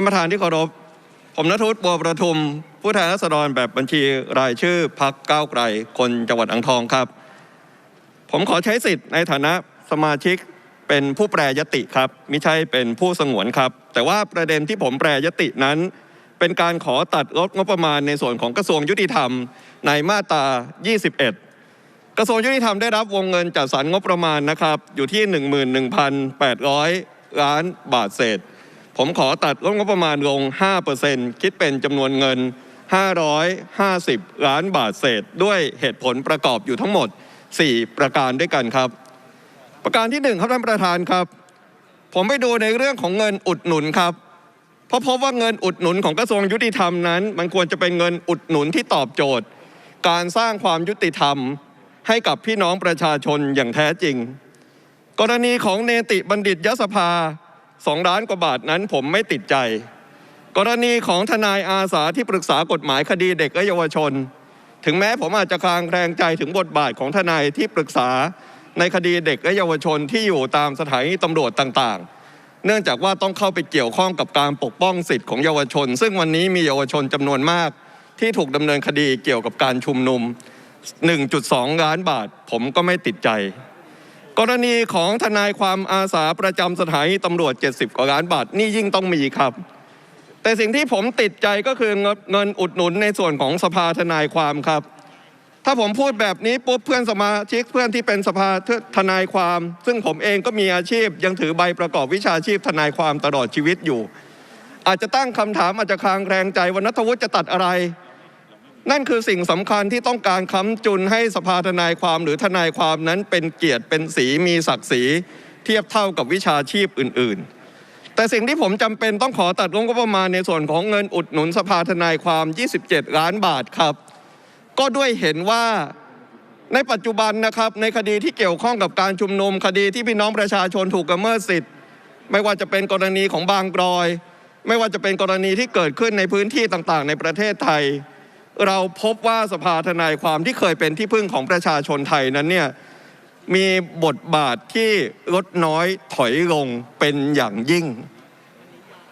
านประธานที่เคารพ ผมนทุศบัวประทุม ผู้แทนราษฎรแบบบัญชีรายชื่อพักก้าวไกล คนจังหวัดอ่างทองครับ ผมขอใช้สิทธิ์ในฐานะสมาชิกเป็นผู้แปรยติครับไม่ใช่เป็นผู้สงวนครับ แต่ว่าประเด็นที่ผมแปรยตินั้น เป็นการขอตัดลดงบประมาณในส่วนของกระทรวงยุติธรรมในมาตรา 21 กระทรวงยุติธรรมได้รับวงเงินจัดสรรงบประมาณนะครับ อยู่ที่ 11,800 ล้านบาทเศษ ผมขอตัดลดงบประมาณลง 5%คิดเป็นจำนวนเงิน 550 ล้านบาทเศษ ด้วยเหตุผลประกอบอยู่ทั้งหมด 4 ประการด้วยกันครับ ประการที่ 1 ครับท่านประธานครับ ผมไปดูในเรื่องของเงินอุดหนุนครับเพราะพบว่าเงินอุดหนุนของกระทรวงยุติธรรมนั้น มันควรจะเป็นเงินอุดหนุนที่ตอบโจทย์ การสร้างความยุติธรรม ให้กับพี่น้องประชาชนอย่างแท้จริง กรณีของเนติบัณฑิตยสภา สองล้านกว่าบาทนั้นผมไม่ติดใจ กรณีของทนายอาสาที่ปรึกษากฎหมายคดีเด็กและเยาวชน ถึงแม้ผมอาจจะคลางแคลงใจถึงบทบาทของทนายที่ปรึกษาในคดีเด็กและเยาวชนที่อยู่ตามสถานีตำรวจต่าง ๆ เนื่องจากว่าต้องเข้าไปเกี่ยวข้องกับการปกป้องสิทธิ์ของเยาวชน ซึ่งวันนี้มีเยาวชนจำนวนมาก ที่ถูกดำเนินคดีเกี่ยวกับการชุมนุม 1.2 ล้านบาทผมก็ไม่ติดใจ กรณีของทนายความอาสาประจำสถานีตำรวจ 70 กว่าล้านบาทนี่ยิ่งต้องมีครับ แต่สิ่งที่ผมติดใจก็คือเงินเงนอุดหนุนในส่วนของสภาทนายความครับ ถ้าผมพูดแบบนี้ปุ๊บเพื่อนสมาชิกเพื่อนที่เป็นสภาทนายความ ซึ่งผมเองก็มีอาชีพ ยังถือใบประกอบวิชาชีพทนายความตลอดชีวิตอยู่ อาจจะตั้งคำถามอาจจะคลางแรงใจว่านัทวุฒิจะตัดอะไร นั่นคือสิ่งสำคัญที่ต้องการค้ำจุนให้สภาทนายความหรือทนายความนั้นเป็นเกียรติเป็นสีมีศักดิ์ศรีเทียบเท่ากับวิชาชีพอื่น ๆ แต่สิ่งที่ผมจำเป็นต้องขอตัดงบประมาณในส่วนของเงินอุดหนุนสภาทนายความ 27 ล้านบาทครับ ก็ด้วยเห็นว่าในปัจจุบันนะครับในคดีที่เกี่ยวข้องกับการชุมนุมคดีที่พี่น้องประชาชนถูกละเมิดสิทธิ์ ไม่ว่าจะเป็นกรณีของบางกรอย ไม่ว่าจะเป็นกรณีที่เกิดขึ้นในพื้นที่ต่างๆ ในประเทศไทย เราพบว่าสภาทนายความที่เคยเป็นที่พึ่งของประชาชนไทยนั้นเนี่ยมีบทบาทที่ลดน้อยถอยลงเป็นอย่างยิ่ง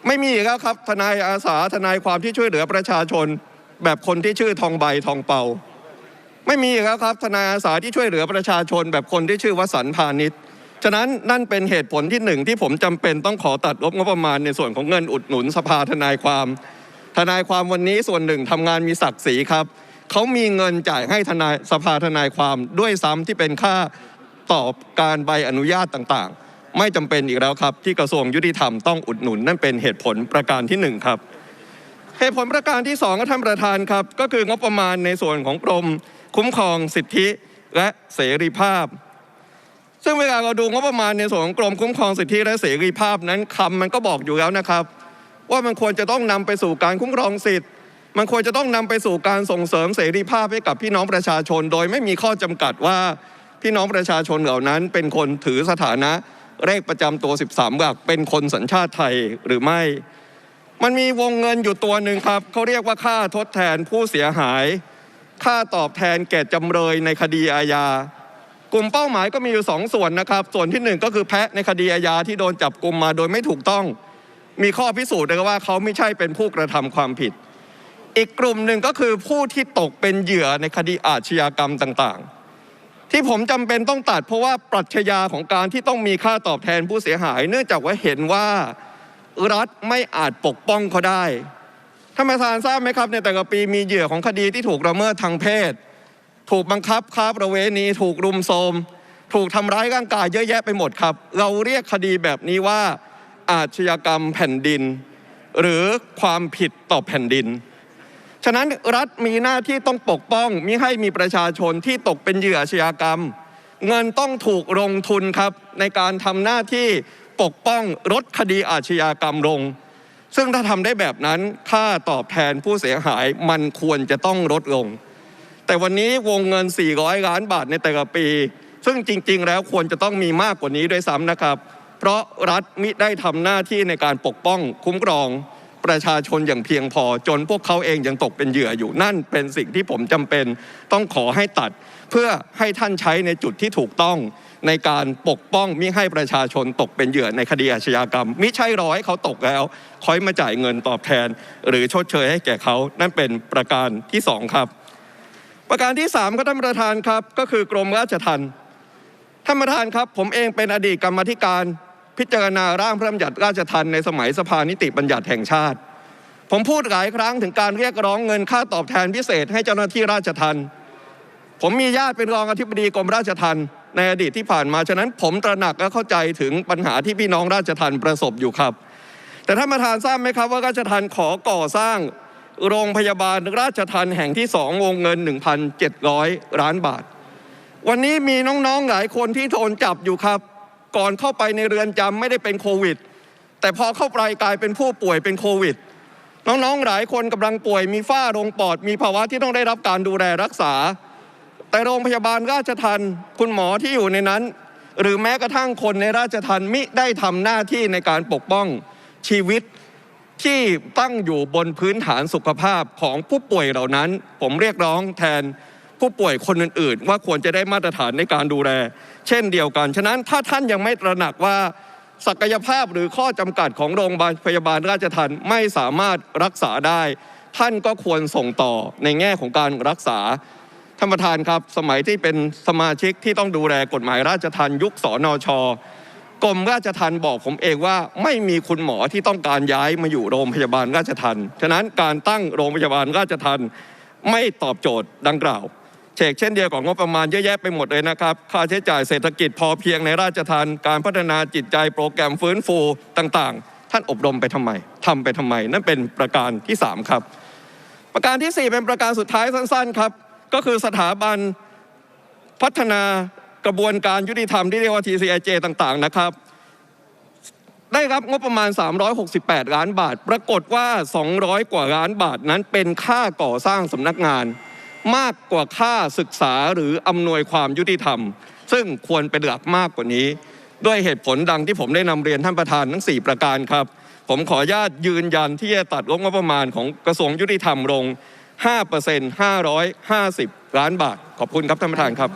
ไม่มีแล้วครับทนายอาสาทนายความที่ช่วยเหลือประชาชน แบบคนที่ชื่อทองใบทองเปา ไม่มีแล้วครับทนายอาสาที่ช่วยเหลือประชาชน แบบคนที่ชื่อวสันพาณิชย์ฉะนั้นนั่นเป็นเหตุผลที่หนึ่งที่ผมจำเป็นต้องขอตัดงบงบประมาณในส่วนของเงินอุดหนุนสภาทนายความ ทนายความวันนี้ส่วนหนึ่งทำงานมีศักดิ์ศรีครับเขามีเงินจ่ายให้ทนายสภาทนายความด้วยซ้ำที่เป็นค่าตอบการใบอนุญาตต่างๆ ไม่จำเป็นอีกแล้วครับ ที่กระทรวงยุติธรรมต้องอุดหนุนนั่นเป็นเหตุผลประการที่หนึ่งครับ เหตุผลประการที่สองท่านประธานครับ ก็คืองบประมาณในส่วนของกรม คุ้มครองสิทธิและเสรีภาพ ซึ่งเวลาเราดูงบประมาณในส่วนของกรมคุ้มครองสิทธิและเสรีภาพนั้นคำมันก็บอกอยู่แล้วนะครับ ว่ามันควรจะต้องนำไปสู่การคุ้มครองสิทธิ์ มันควรจะต้องนำไปสู่การส่งเสริมเสรีภาพให้กับพี่น้องประชาชน โดยไม่มีข้อจำกัดว่าพี่น้องประชาชนเหล่านั้น เป็นคนถือสถานะเลขประจำตัว 13หลักเป็นคนสัญชาติไทยหรือไม่ มันมีวงเงินอยู่ตัวหนึ่งครับเขาเรียกว่าค่าทดแทนผู้เสียหาย ค่าตอบแทนแก่จำเลยในคดีอาญากลุ่มเป้าหมายก็มีอยู่สองส่วนนะครับ ส่วนที่หนึ่งก็คือแพะในคดีอาญาที่โดนจับกลุ่มมาโดยไม่ถูกต้อง มีข้อพิสูจน์นะครับว่าเขาไม่ใช่เป็นผู้กระทำความผิด อีกกลุ่มหนึ่งก็คือผู้ที่ตกเป็นเหยื่อในคดีอาชญากรรมต่างๆ ที่ผมจำเป็นต้องตัดเพราะว่าปรัชญาของการที่ต้องมีค่าตอบแทนผู้เสียหาย เนื่องจากว่าเห็นว่ารัฐไม่อาจปกป้องเขาได้ท่านประธานทราบไหมครับในแต่ละปีมีเหยื่อของคดีที่ถูกละเมิดทางเพศ ถูกบังคับค้าประเวณีถูกรุมโทรมถูกทำร้ายร่างกายเยอะแยะไปหมดครับ เราเรียกคดีแบบนี้ว่า อาชญากรรมแผ่นดิน หรือความผิดต่อแผ่นดิน ฉะนั้นรัฐมีหน้าที่ต้องปกป้องมิให้มีประชาชนที่ตกเป็นเหยื่ออาชญากรรม เงินต้องถูกลงทุนครับ ในการทำหน้าที่ปกป้องลดคดีอาชญากรรมลง ซึ่งถ้าทำได้แบบนั้นค่าตอบแทนผู้เสียหายมันควรจะต้องลดลง แต่วันนี้วงเงิน 400 ล้านบาทในแต่ละปี ซึ่งจริง ๆ แล้วควรจะต้องมีมากกว่านี้ด้วยซ้ำนะครับ เพราะรัฐมิได้ทำหน้าที่ในการปกป้องคุ้มครองประชาชนอย่างเพียงพอจนพวกเขาเองยังตกเป็นเหยื่ออยู่นั่นเป็นสิ่งที่ผมจำเป็นต้องขอให้ตัด เพื่อให้ท่านใช้ในจุดที่ถูกต้องในการปกป้องมิให้ประชาชนตกเป็นเหยื่อในคดีอาชญากรรม มิใช่รอให้เขาตกแล้วคอยมาจ่ายเงินตอบแทน หรือชดเชยให้แก่เขานั่นเป็นประการที่สองครับ ประการที่สามครับท่านประธานครับ ก็คือกรมราชทัณฑ์ท่านประธานครับ ผมเองเป็นอดีตกรรมธิการ พิจารณาร่างพระราชบัญญัติราชทัณฑ์ในสมัยสภานิติบัญญัติแห่งชาติ ผมพูดหลายครั้งถึงการเรียกร้องเงินค่าตอบแทนพิเศษให้เจ้าหน้าที่ราชทัณฑ์ผมมีญาติเป็นรองอธิบดีกรมราชทัณฑ์ในอดีตที่ผ่านมา ฉะนั้นผมตระหนักและเข้าใจถึงปัญหาที่พี่น้องราชทัณฑ์ประสบอยู่ครับ แต่ท่านประธานทราบไหมครับว่าราชทัณฑ์ขอก่อสร้างโรงพยาบาลราชทัณฑ์แห่งที่สองวงเงิน 1,700 ล้านบาท วันนี้มีน้องๆหลายคนที่โดนจับอยู่ครับ ก่อนเข้าไปในเรือนจำไม่ได้เป็นโควิด แต่พอเข้าไปกลายเป็นผู้ป่วยเป็นโควิด น้องๆหลายคนกำลังป่วยมีฝ้าโรงปอด มีภาวะที่ต้องได้รับการดูแลรักษา แต่โรงพยาบาลราชทันคุณหมอที่อยู่ในนั้น หรือแม้กระทั่งคนในราชทันมิได้ทำหน้าที่ในการปกป้องชีวิตที่ตั้งอยู่บนพื้นฐานสุขภาพของผู้ป่วยเหล่านั้น ผมเรียกร้องแทน ผู้ป่วยคนอื่นๆ ว่าควรจะได้มาตรฐานในการดูแล เช่นเดียวกัน ฉะนั้นถ้าท่านยังไม่ตระหนักว่าศักยภาพหรือข้อจำกัดของโรงพยาบาลราชทันไม่สามารถรักษาได้ ท่านก็ควรส่งต่อในแง่ของการรักษาท่านประธานครับ สมัยที่เป็นสมาชิกที่ต้องดูแลกฎหมายราชทันยุคสอนอชกรมราชทันบอกผมเองว่าไม่มีคุณหมอที่ต้องการย้ายมาอยู่โรงพยาบาลราชทันฉะนั้นการตั้งโรงพยาบาลราชทันไม่ตอบโจทย์ดังกล่าว เชกเช่นเดียวกับงบประมาณเยอะแยะไปหมดเลยนะครับ ค่าใช้จ่ายเศรษฐกิจพอเพียงในราชทันการพัฒนาจิตใจโปรแกรมฟื้นฟูต่างๆ ท่านอบรมไปทำไมทำไปทำไม นั่นเป็นประการที่สามครับ ประการที่สี่เป็นประการสุดท้ายสั้นๆครับ ก็คือสถาบันพัฒนากระบวนการยุติธรรมที่เรียกว่า TCIJ ต่างๆนะครับ ได้รับงบประมาณ 368 ล้านบาท ปรากฏว่า 200 กว่าล้านบาทนั้นเป็นค่าก่อสร้างสำนักงาน มากกว่าค่าศึกษาหรืออำนวยความยุติธรรม ซึ่งควรเป็นหลักมากกว่านี้ ด้วยเหตุผลดังที่ผมได้นำเรียนท่านประธานทั้ง 4 ประการครับ ผมขออนุญาตยืนยันที่จะตัดงบประมาณของกระทรวงยุติธรรมลง5% 550 ล้านบาท ขอบคุณครับท่านประธานครับ